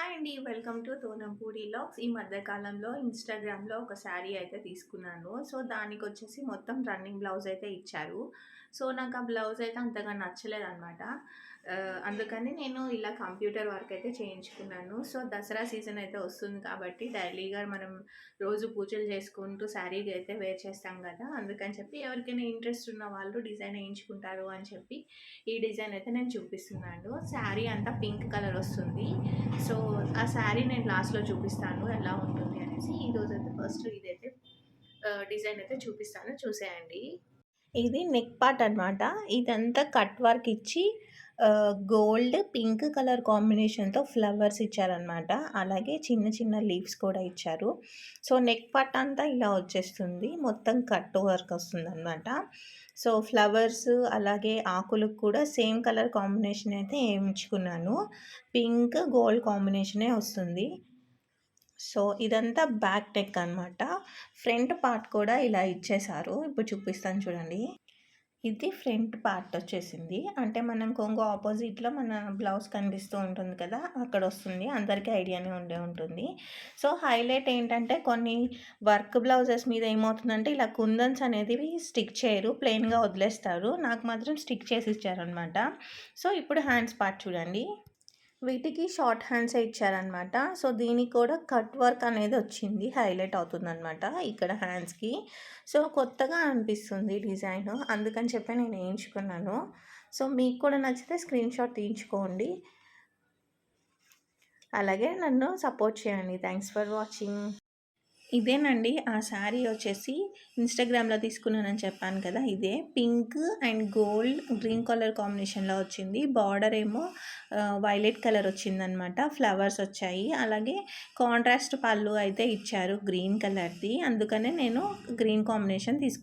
Hi అండి welcome to తోనంపూడి logs ఈ మధ్యకాలంలో ఇన్స్టాగ్రామ్లో ఒక శారీ అయితే తీసుకున్నాను. సో దానికి వచ్చేసి మొత్తం రన్నింగ్ బ్లౌజ్ అయితే ఇచ్చారు. సో నాకు ఆ బ్లౌజ్ అయితే అంతగా నచ్చలేదు అనమాట అందుకని నేను ఇలా కంప్యూటర్ వర్క్ అయితే చేయించుకున్నాను. సో దసరా సీజన్ అయితే వస్తుంది కాబట్టి డైలీగా మనం రోజు పూజలు చేసుకుంటూ శారీ అయితే వేర్ చేస్తాం కదా. అందుకని చెప్పి ఎవరికైనా ఇంట్రెస్ట్ ఉన్న వాళ్ళు డిజైన్ వేయించుకుంటారు అని చెప్పి ఈ డిజైన్ అయితే నేను చూపిస్తున్నాను. శారీ అంతా పింక్ కలర్ వస్తుంది. సో ఆ శారీ నేను లాస్ట్లో చూపిస్తాను ఎలా ఉంటుంది అనేసి. ఈరోజు అయితే ఫస్ట్ ఇదైతే డిజైన్ అయితే చూపిస్తాను. చూసేయండి. ఇది నెక్ పార్ట్ అనమాట ఇదంతా కట్ వర్క్ ఇచ్చి గోల్డ్ పింక్ కలర్ కాంబినేషన్తో ఫ్లవర్స్ ఇచ్చారనమాట అలాగే చిన్న చిన్న లీవ్స్ కూడా ఇచ్చారు. సో నెక్ పట్ అంతా ఇలా వచ్చేస్తుంది. మొత్తం కట్ వర్క్ వస్తుంది అనమాట సో ఫ్లవర్స్ అలాగే ఆకులకు కూడా సేమ్ కలర్ కాంబినేషన్ అయితే ఏమించుకున్నాను పింక్ గోల్డ్ కాంబినేషనే వస్తుంది. సో ఇదంతా బ్యాక్ నెక్ అనమాట ఫ్రంట్ పార్ట్ కూడా ఇలా ఇచ్చేసారు ఇప్పుడు చూపిస్తాను చూడండి. ఇది ఫ్రంట్ పార్ట్ వచ్చేసింది. అంటే మనం కొంగు ఆపోజిట్లో మన బ్లౌజ్ కనిపిస్తూ ఉంటుంది కదా అక్కడ వస్తుంది. అందరికీ ఐడియానే ఉండే ఉంటుంది. సో హైలైట్ ఏంటంటే కొన్ని వర్క్ బ్లౌజెస్ మీద ఏమవుతుందంటే ఇలా కుందన్స్ అనేది స్టిక్ చేయరు ప్లెయిన్గా వదిలేస్తారు. నాకు మాత్రం స్టిక్ చేసి ఇచ్చారనమాట సో ఇప్పుడు హ్యాండ్స్ పార్ట్ చూడండి. వీటికి షార్ట్ హ్యాండ్స్ ఇచ్చారనమాట సో దీనికి కూడా కట్ వర్క్ అనేది వచ్చింది హైలైట్ అవుతుందనమాట ఇక్కడ హ్యాండ్స్కి. సో కొత్తగా అనిపిస్తుంది డిజైన్. అందుకని చెప్పి నేను వేయించుకున్నాను. సో మీకు కూడా నచ్చితే స్క్రీన్ షాట్ తీయించుకోండి. అలాగే నన్ను సపోర్ట్ చేయండి. Thanks for watching. ఇదేనండి. ఆ శారీ వచ్చేసి ఇన్స్టాగ్రామ్లో తీసుకున్నానని చెప్పాను కదా ఇదే. Pink and gold green colour కాంబినేషన్లో వచ్చింది. బార్డర్ ఏమో వైలెట్ కలర్ వచ్చిందనమాట. ఫ్లవర్స్ వచ్చాయి. అలాగే కాంట్రాస్ట్ పళ్ళు అయితే ఇచ్చారు గ్రీన్ కలర్ది. అందుకనే నేను గ్రీన్ కాంబినేషన్ తీసుకున్నాను